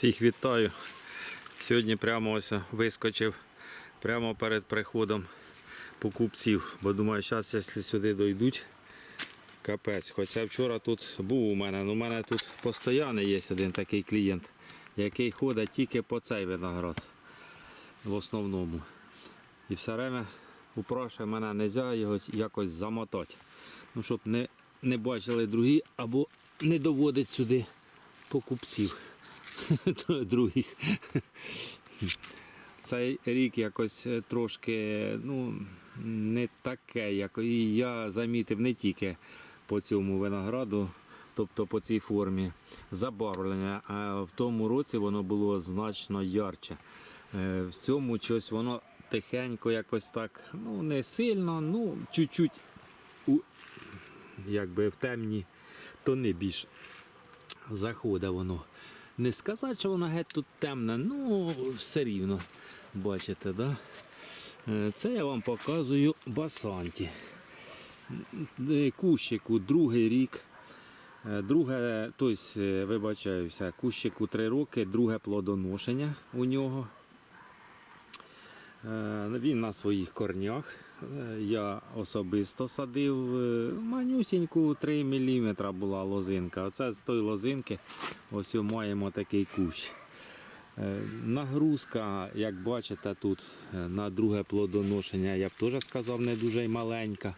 Всіх вітаю. Сьогодні прямо ось вискочив прямо перед приходом покупців. Бо думаю, зараз, якщо сюди дойдуть, капець. Хоча вчора тут був у мене, ну у мене тут постійно є один такий клієнт, який ходить тільки по цей виноград в основному. І все время упрашує мене, не можна його якось замотати. Ну, щоб не, не бачили другі або не доводить сюди покупців других. Цей рік якось е, трошки ну, не таке, як і я замітив не тільки по цьому винограду, тобто по цій формі забарвлення, а в тому році воно було значно ярче. Е, В цьому щось воно тихенько якось так, ну не сильно, ну чуть-чуть в темні тони більш заходить воно. Не сказати, що воно геть тут темне, ну все рівно. Бачите, да? Е, Це я вам показую басанті. Е, Кущику другий рік. Е, Друге, тобто, вибачаюся, кущику 3 роки, друге плодоношення у нього. Він на своїх корнях. Е, Я особисто садив е, манюсіньку 3 мм була лозинка. Оце з тої лозинки ось маємо такий кущ. Е, Нагрузка, як бачите, тут на друге плодоношення, я б теж сказав, не дуже й маленька.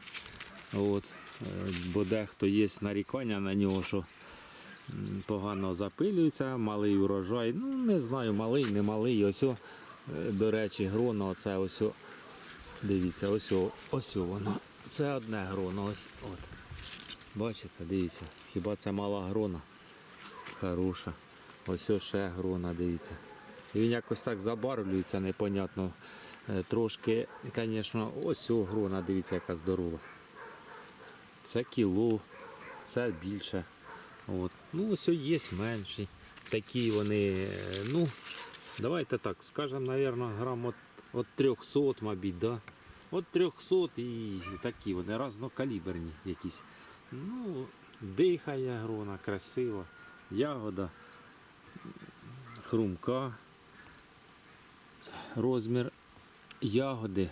От, бо дехто є нарікання на нього, що погано запилюється, малий урожай. Ну, не знаю, малий, не малий. Ось, до речі, гроно, оце ось. Дивіться, ось, ось воно. Це одне гроно. Ось, от. Бачите, дивіться, хіба це мала грона? Хороша. Ось ще грона, дивіться. І він якось так забарвлюється, непонятно. Е, Трошки, звісно, ось о грона, дивіться, яка здорова. Це кіло, це більше. От. Ну, ось є менші. Такі вони, е, ну, давайте так, скажемо, мабуть, грам от, от 300, мабуть, да? От 300 і такі вони разнокаліберні якісь. Ну, дихає грона, красива, ягода, хрумка. Розмір ягоди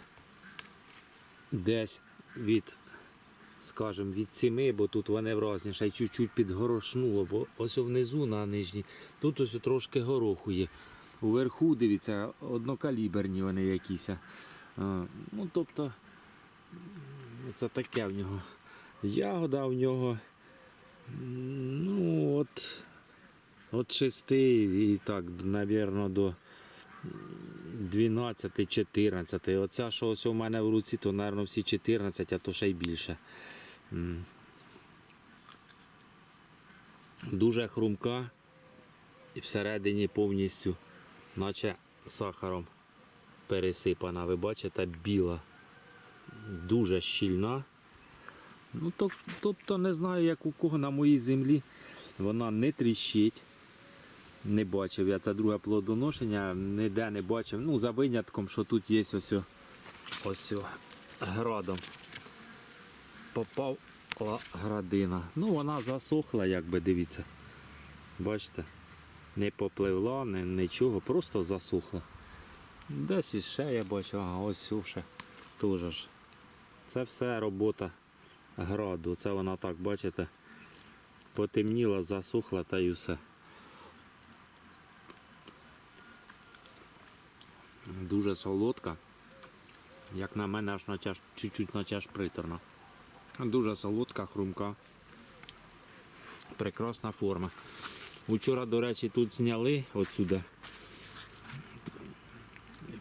десь від, скажімо, від 7, бо тут вони вразні, ще й чуть-чуть підгорошнуло, бо ось внизу на нижній, тут ось трошки гороху є. Уверху, дивіться, однокаліберні вони якісь. Ну, тобто, це таке в нього. Ягода в нього, ну, от, от 6 і так, напевно, до 12-14. Оця, що ось у мене в руці, то, мабуть, всі 14, а то ще й більше. Дуже хрумка і всередині повністю, наче сахаром пересипана. Ви бачите, біла. Дуже щільна. Ну, тобто не знаю, як у кого на моїй землі. Вона не тріщить. Не бачив я це друге плодоношення, ніде не бачив. Ну, за винятком, що тут є ось, ось градом. Попав градина. Ну, вона засохла, якби дивіться. Бачите? Не попливла, не, нічого, просто засохла. Десь іще я бачу, ага, ось ще теж. Це все робота граду. Це вона так, бачите, потемніла, засохла та й усе. Дуже солодка. Як на мене, аж наче аж- чуть-чуть наче аж приторна. Дуже солодка, хрумка. Прекрасна форма. Вчора, до речі, тут зняли отсюди.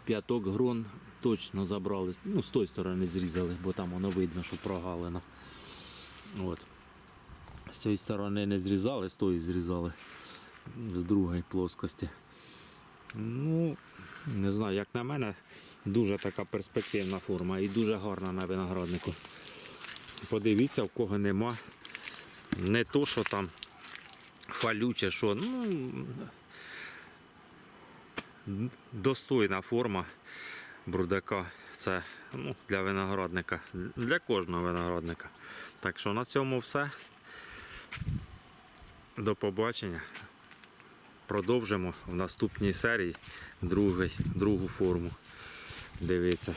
П'яток грон точно забрали. Ну, з тої сторони зрізали, бо там воно видно, що прогалина. От. З цієї сторони не зрізали, з тої зрізали. З другої плоскості. Ну, не знаю, як на мене, дуже така перспективна форма і дуже гарна на винограднику. Подивіться, в кого нема. Не то, що там фалюче, що, ну, достойна форма брудака. Це ну, для виноградника, для кожного виноградника. Так що на цьому все. До побачення. продовжимо в наступній серії другу форму. Дивіться.